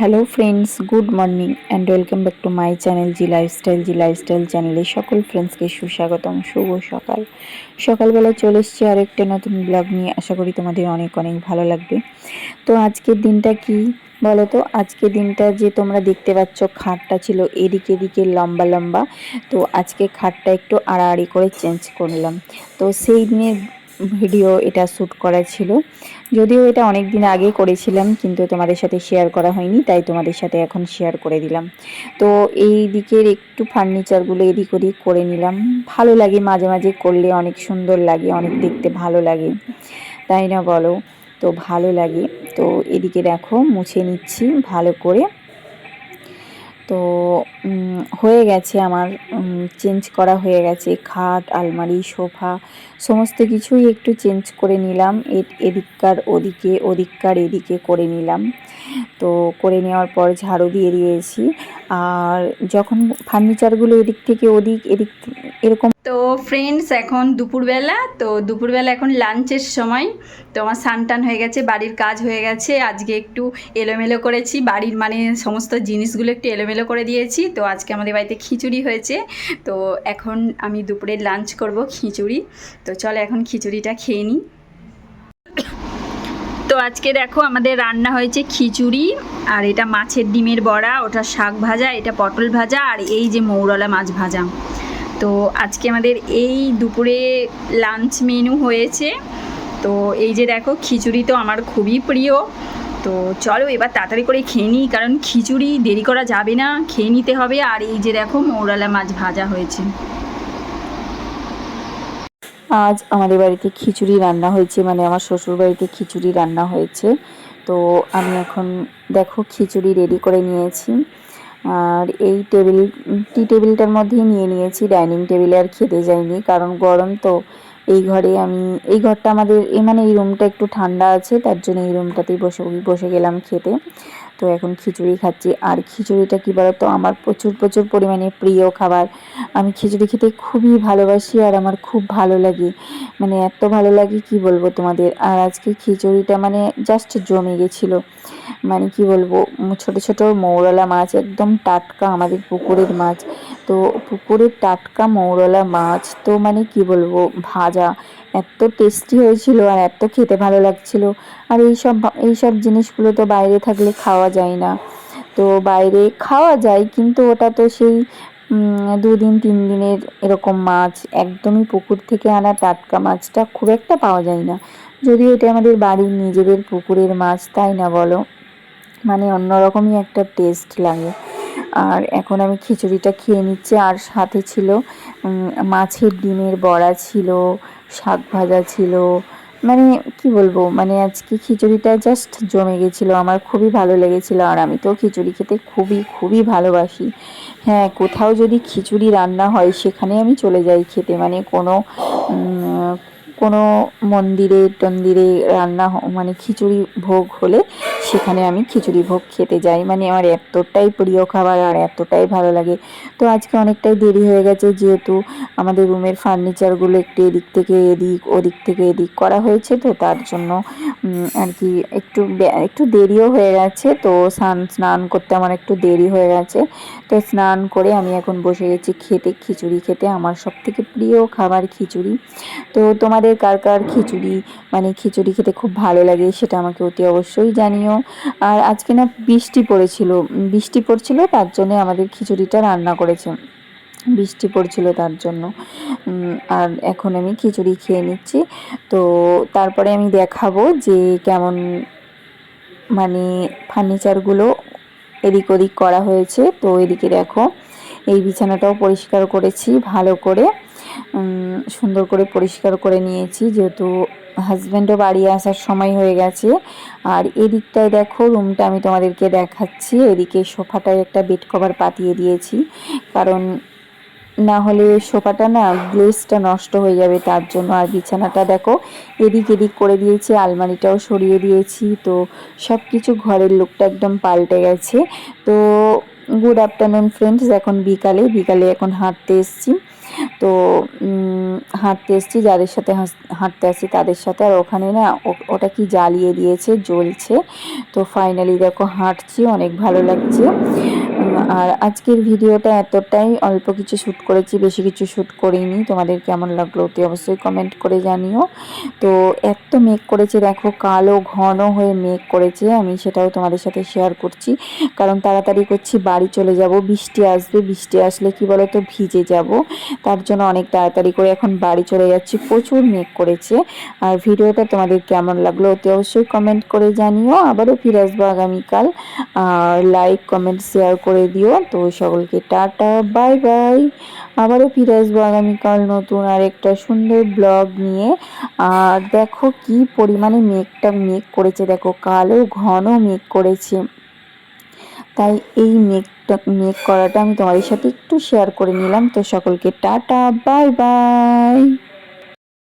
Hello friends good morning and welcome back to my channel Z lifestyle Z lifestyle চ্যানেলে সকল ফ্রেন্ডসকে সুস্বাগতম, শুভ সকাল। সকালবেলা চলে এসছি আরেকটা নতুন ব্লগ নিয়ে, আশা করি তোমাদের অনেক অনেক ভালো লাগবে। তো আজকের দিনটা কি বলো তো আজকে দিনটা যে তোমরা দেখতে পাচ্ছ, খাটটা ছিল এদিকে এদিকে লম্বা লম্বা। তো আজকে খাটটা একটু আড়াআড়ি করে চেঞ্জ করলাম। তো সেই দিনের ভিডিও এটা শ্যুট করা ছিল। যদিও এটা অনেক দিন আগে করেছিলাম, কিন্তু তোমাদের সাথে শেয়ার করা হয়নি, তাই তোমাদের সাথে এখন শেয়ার করে দিলাম। তো এই দিকের একটু ফার্নিচারগুলো এদিক ওদিক করে নিলাম। ভালো লাগে, মাঝে মাঝে করলে অনেক সুন্দর লাগে, অনেক দেখতে ভালো লাগে। তাই না বলো? তো ভালো লাগে। তো এদিকে দেখো, মুছে নিচ্ছি ভালো করে। তো হয়ে গেছে আমার চেঞ্জ করা হয়ে গেছে। খাট, আলমারি, সোফা, সমস্ত কিছুই একটু চেঞ্জ করে নিলাম। এদিককার ওদিকে, ওদিককার এদিকে করে নিলাম। তো, করে নেওয়ার পর ঝাড়ু দিয়ে দিয়েছি। আর যখন ফার্নিচারগুলো এদিক থেকে ওদিক, এদিক, এরকম তো ফ্রেন্ডস এখন দুপুরবেলা, তো দুপুরবেলা এখন লাঞ্চের সময়। তো আমার স্নান টান হয়ে গেছে, বাড়ির কাজ হয়ে গেছে। আজকে একটু এলোমেলো করেছি, বাড়ির মানে সমস্ত জিনিসগুলো একটু এলোমেলো করে দিয়েছি। তো আজকে আমাদের বাড়িতে খিচুড়ি হয়েছে। তো এখন আমি দুপুরে লাঞ্চ করব খিচুড়ি। তো চলো এখন খিচুড়িটা খেয়ে নিই। তো আজকে দেখো আমাদের রান্না হয়েছে খিচুড়ি, আর এটা মাছের ডিমের বড়া, ওটা শাক ভাজা, এটা পটল ভাজা, আর এই যে মৌরলা মাছ ভাজা। তো আজকে আমাদের এই দুপুরে লাঞ্চ মেনু হয়েছে। তো এই যে দেখো, খিচুড়ি তো আমার খুবই প্রিয়। তো চলো এবার তাড়াতাড়ি করে খেয়ে নিই, কারণ খিচুড়ি দেরি করা যাবে না, খেয়ে নিতে হবে। আর এই যে দেখো, মৌরালা মাছ ভাজা হয়েছে। আজ আমাদের বাড়িতে খিচুড়ি রান্না হয়েছে মানে আমার শ্বশুর বাড়িতে খিচুড়ি রান্না হয়েছে। তো আমি এখন দেখো খিচুড়ি রেডি করে নিয়েছি। আর এই টেবিল টি টেবিলটার মধ্যেই নিয়ে নিয়েছি। ডাইনিং টেবিলে আর খেতে যাইনি, কারণ গরম তো। এই ঘরে আমি, এই ঘরটা আমাদের এই মানে এই রুমটা একটু ঠান্ডা আছে, তার জন্য এই রুমটাতেই বসে বসে গেলাম খেতে। তো এখন খিচুড়ি খাচ্ছি। আর খিচুড়িটা কী বলতো? আমার প্রচুর প্রচুর পরিমাণে প্রিয় খাবার। আমি খিচুড়ি খেতে খুবই ভালোবাসি আর আমার খুব ভালো লাগে। মানে এত ভালো লাগে কি বলব তোমাদের? আর আজকে খিচুড়িটা মানে জাস্ট জমে গেছিল। মানে কি বলব? ছোট ছোট মৌরলা মাছ, একদম টাটকা আমাদের পুকুরের মাছ। তো পুকুরের টাটকা মৌরলা মাছ তো মানে কি বলব? ভাজা। এত টেস্টি হয়েছিল আর এত খেতে ভালো লাগছিল। আর এইসব এইসব জিনিসগুলো তো বাইরে থাকলে খাওয়া যায় না। তো বাইরে খাওয়া যায়, কিন্তু ওটা তো সেই দুদিন তিন দিনের এরকম মাছ, একদমই পুকুর থেকে আনা টাটকা মাছটা খুব একটা পাওয়া যায় না। যদিও এটা আমাদের বাড়ির নিজেদের পুকুরের মাছ, তাই না বলো? মানে অন্যরকমই একটা টেস্ট লাগে। আর এখন আমি খিচুড়িটা খেয়ে নিচ্ছি, আর সাথে ছিল মাছের ডিমের বড়া ছিল, শাক ভাজা ছিল। মানে কি বলব মানে আজকে খিচুড়িটা জাস্ট জমে গেছিল, আমার খুবই ভালো লেগেছিলো, আর আমি তো খিচুড়ি খেতে খুবই খুবই ভালোবাসি। হ্যাঁ কোথাও যদি খিচুড়ি রান্না হয়, সেখানে আমি চলে যাই খেতে। মানে কোনো কোনো মন্দিরে টন্দিরে রান্না মানে খিচুড়ি ভোগ হলে সেখানে আমি খিচুড়ি ভোগ খেতে যাই। মানে আমার এতটাই প্রিয় খাবার আর এতটাই ভালো লাগে। তো আজকে অনেকটাই দেরি হয়ে গেছে, যেহেতু আমাদের রুমের ফার্নিচারগুলো একটু এদিক থেকে এদিক, ওদিক থেকে এদিক করা হয়েছে তো তার জন্য আর কি একটু একটু দেরিও হয়ে গেছে। তো স্নান স্নান করতে আমার একটু দেরি হয়ে গেছে। তো স্নান করে আমি এখন বসে গেছি খেতে, খিচুড়ি খেতে। আমার সব থেকে প্রিয় খাবার খিচুড়ি। তো তোমাদের কার কার খিচুড়ি মানে খিচুড়ি খেতে খুব ভালো লাগে সেটা আমাকে অতি অবশ্যই জানিও। আর আজকে না বৃষ্টি পড়েছিল। বৃষ্টি পড়ছিল, তার জন্য আমাদের খিচুড়িটা রান্না করেছে। বৃষ্টি পড়ছিল তার জন্য। আর এখন আমি খিচুড়ি খেয়ে নিচ্ছি। তো তারপরে আমি দেখাবো যে কেমন মানে ফার্নিচারগুলো এদিক ওদিক করা হয়েছে। তো এদিকে দেখো, এই বিছানাটাও পরিষ্কার করেছি ভালো করে। সুন্দর করে পরিষ্কার করে নিয়েছি, যেহেতু হাজব্যান্ডও বাড়ি আসার সময় হয়ে গেছে। আর এদিকটায় দেখো রুমটা আমি তোমাদেরকে দেখাচ্ছি। এদিকে সোফাটায় একটা বেড কভার পাতিয়ে দিয়েছি। কারণ না হলে সোফাটা না গ্লেসটা নষ্ট হয়ে যাবে তার জন্য। আর বিছানাটা দেখো, এদিক এদিক করে দিয়েছি, আলমারিটাও সরিয়ে দিয়েছি। তো সব কিছু ঘরের লোকটা একদম পাল্টে গেছে। তো গুড আফটারনুন ফ্রেন্ডস এখন বিকালে। বিকালে এখন হাঁটতে এসছি। তো হাঁটতে এসেছি, যাদের সাথে হাঁটতে আসছি তাদের সাথে। আর ওখানে না ওটা কি জ্বালিয়ে দিয়েছে, জ্বলছে। তো ফাইনালি দেখো, হাঁটছি, অনেক ভালো লাগছে। আর আজকের ভিডিওটা এতটাই। অল্প কিছু শ্যুট করেছি, বেশি কিছু শ্যুট করিনি। তোমাদের কেমন লাগল অতি অবশ্যই কমেন্ট করে জানিও। তো এত মেঘ করেছে, দেখো কালো ঘন হয়ে মেঘ করেছে। আমি সেটাও তোমাদের সাথে শেয়ার করছি। কারণ তাড়াতাড়ি করছি, বাড়ি চলে যাব, বৃষ্টি আসবে। বৃষ্টি আসলে কি বলো তো ভিজে যাব। তার জন্য অনেক তাড়াতাড়ি করে এখন বাড়ি চলে যাচ্ছি। প্রচুর মেঘ করেছে। আর ভিডিওটা তোমাদের কেমন লাগল অতি অবশ্যই কমেন্ট করে জানিও। আবারও ফিরে আসব আগামীকাল। আর লাইক কমেন্ট শেয়ার করে দিও। তো সকলকে টাটা, বাই বাই। আবারও ফিরে আসব আগামীকাল নতুন আর একটা সুন্দর ব্লগ নিয়ে। আর দেখো কি পরিমাণে মেঘটা মেঘ করেছে। দেখো কালো ঘন মেঘ করেছে। তাই এই মেঘটা, মেঘ করাটা আমি তোমাদের সাথে একটু শেয়ার করে নিলাম। তো সকলকে টাটা, বাই বাই।